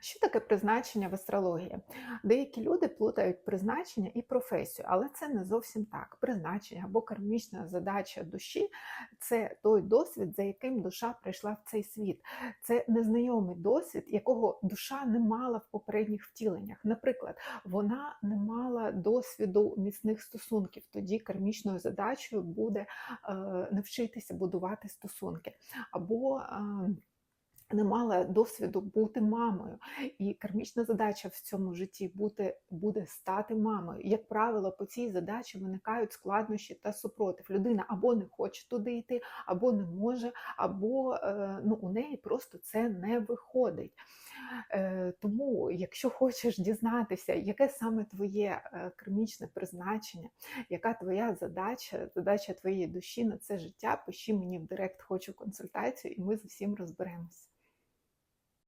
Що таке призначення в астрології? Деякі люди плутають призначення і професію, але це не зовсім так. Призначення або кармічна задача душі це той досвід, за яким душа прийшла в цей світ. Це незнайомий досвід, якого душа не мала в попередніх втіленнях. Наприклад, вона не мала досвіду міцних стосунків. Тоді кармічною задачею буде е, навчитися будувати стосунки. Або е, не мала досвіду бути мамою, і кармічна задача в цьому житті бути, буде стати мамою. Як правило, по цій задачі виникають складнощі та супротив. Людина або не хоче туди йти, або не може, або е, ну, у неї просто це не виходить. Е, Тому, якщо хочеш дізнатися, яке саме твоє е, кармічне призначення, яка твоя задача, задача твоєї душі на це життя, пиши мені в директ хочу консультацію, і ми з усім розберемося.